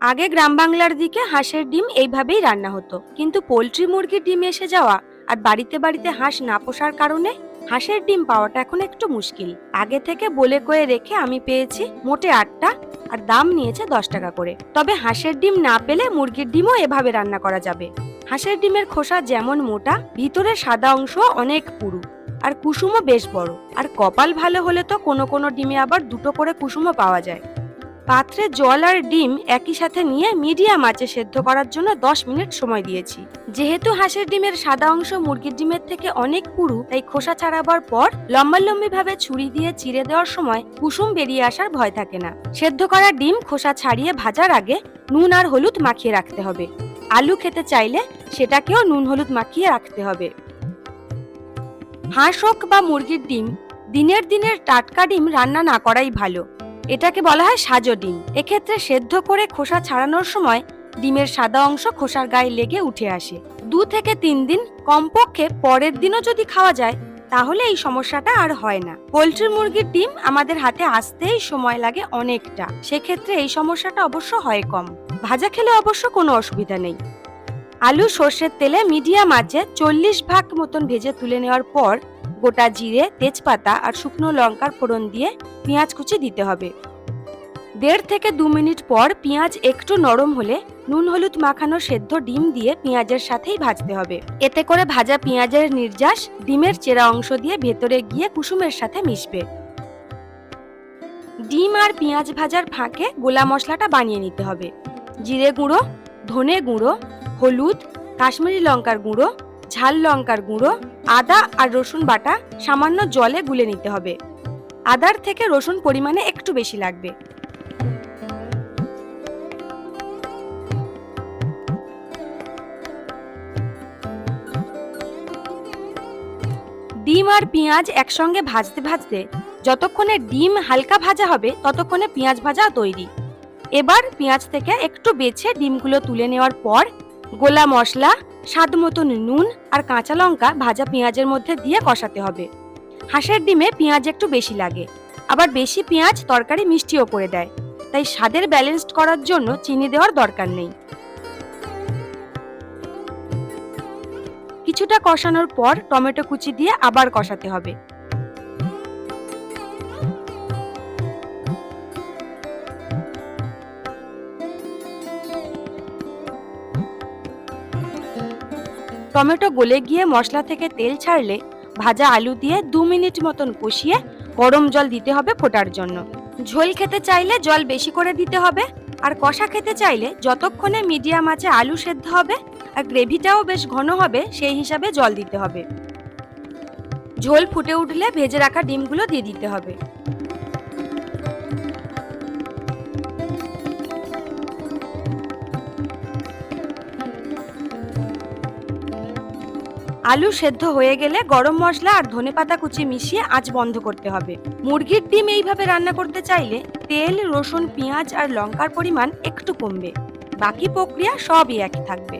আগে গ্রাম বাংলার দিকে হাঁসের ডিম এইভাবেই রান্না হতো। কিন্তু পোলট্রি মুরগির ডিম এসে যাওয়া আর বাড়িতে বাড়িতে হাঁস না পোষার কারণে হাঁসের ডিম পাওয়াটা এখন একটু মুশকিল। আগে থেকে বলে কয়ে রেখে আমি পেয়েছি মোটে আটটা আর দাম নিয়েছে দশ টাকা করে। তবে হাঁসের ডিম না পেলে মুরগির ডিমও এভাবে রান্না করা যাবে। হাঁসের ডিমের খোসা যেমন মোটা, ভিতরে সাদা অংশ অনেক পুরু। আর কুসুমও বেশ বড়। আর কপাল ভালো হলে তো কোনো কোনো ডিমে আবার দুটো করে কুসুমও পাওয়া যায়। পাত্রে জল আর ডিম একই সাথে নিয়ে মিডিয়াম আঁচে সেদ্ধ করার জন্য দশ মিনিট সময় দিয়েছি। যেহেতু হাঁসের ডিমের সাদা অংশ মুরগির ডিমের থেকে অনেক পুরু, তাই খোসা ছাড়াবার পর লম্বালম্বি ভাবে ছুরি দিয়ে চিড়ে দেওয়ার সময় কুসুম বেরিয়ে আসার ভয় থাকে না। সেদ্ধ করা ডিম খোসা ছাড়িয়ে ভাজার আগে নুন আর হলুদ মাখিয়ে রাখতে হবে। আলু খেতে চাইলে সেটাকেও নুন হলুদ মাখিয়ে রাখতে হবে। হাঁস হোক বা মুরগির ডিম, দিনের দিনের টাটকা ডিম রান্না না করাই ভালো। এটাকে বলা হয় সাজো ডিম। এক্ষেত্রে সেদ্ধ করে খোসা ছাড়ানোর সময় ডিমের সাদা অংশ খোসার গায়ে লেগে উঠে আসে। দু থেকে তিন দিন কমপক্ষে পরের দিনও যদি খাওয়া যায়, তাহলে এই সমস্যাটা আর হয় না। পোলট্রি মুরগির ডিম আমাদের হাতে আসতেই সময় লাগে অনেকটা। সেক্ষেত্রে এই সমস্যাটা অবশ্য হয় কম। ভাজা খেলে অবশ্য কোনো অসুবিধা নেই। আলু সর্ষের তেলে মিডিয়াম আঁচে চল্লিশ ভাগ মতন ভেজে তুলে নেওয়ার পর গোটা জিরে, তেজপাতা আর শুকনো লঙ্কার ফোড়ন দিয়ে পেঁয়াজ কুচি দিতে হবে। দেড় থেকে দু মিনিট পর পেঁয়াজ একটু নরম হলে নুন হলুদ মাখানো সেদ্ধ ডিম দিয়ে পেঁয়াজের সাথেই ভাজতে হবে। এতে করে ভাজা পেঁয়াজের নির্যাস ডিমের চেরা অংশ দিয়ে ভেতরে গিয়ে কুসুমের সাথে মিশবে। ডিম আর পেঁয়াজ ভাজার ফাঁকে গোলা মশলাটা বানিয়ে নিতে হবে। জিরে গুঁড়ো, ধনে গুঁড়ো, হলুদ, কাশ্মীরি লঙ্কার গুঁড়ো ঝাল লঙ্কার গুঁড়ো, আদা আর রসুন বাটা সামান্য জলে গুলে নিতে হবে। আদার থেকে রসুন পরিমাণে একটু বেশি লাগবে। ডিম আর পেঁয়াজ একসঙ্গে ভাজতে ভাজতে যতক্ষণে ডিম হালকা ভাজা হবে, ততক্ষণে পেঁয়াজ ভাজা তৈরি। এবার পেঁয়াজ থেকে একটু বেছে ডিমগুলো তুলে নেওয়ার পর গোলা মশলা, স্বাদ মতন নুন আর কাঁচা লঙ্কা ভাজা পেঁয়াজের মধ্যে দিয়ে কষাতে হবে। হাঁসের ডিমে পেঁয়াজ একটু বেশি লাগে। আবার বেশি পেঁয়াজ তরকারি মিষ্টিও করে দেয়। তাই স্বাদের ব্যালেন্সড করার জন্য চিনি দেওয়ার দরকার নেই। কিছুটা কষানোর পর টমেটো কুচি দিয়ে আবার কষাতে হবে। টমেটো গলে গিয়ে মশলা থেকে তেল ছাড়লে ভাজা আলু দিয়ে দু মিনিট মতন কষিয়ে গরম জল দিতে হবে ফোটার জন্য। ঝোল খেতে চাইলে জল বেশি করে দিতে হবে আর কষা খেতে চাইলে যতক্ষণে মিডিয়াম আছে আলু সেদ্ধ হবে আর গ্রেভিটাও বেশ ঘন হবে সেই হিসাবে জল দিতে হবে। ঝোল ফুটে উঠলে ভেজে রাখা ডিমগুলো দিয়ে দিতে হবে। আলু সেদ্ধ হয়ে গেলে গরম মশলা আর ধনে পাতা কুচি মিশিয়ে আঁচ বন্ধ করতে হবে। মুরগির ডিম এইভাবে রান্না করতে চাইলে তেল, রসুন, পেঁয়াজ আর লঙ্কার পরিমাণ একটু কমবে। বাকি প্রক্রিয়া সবই একই থাকবে।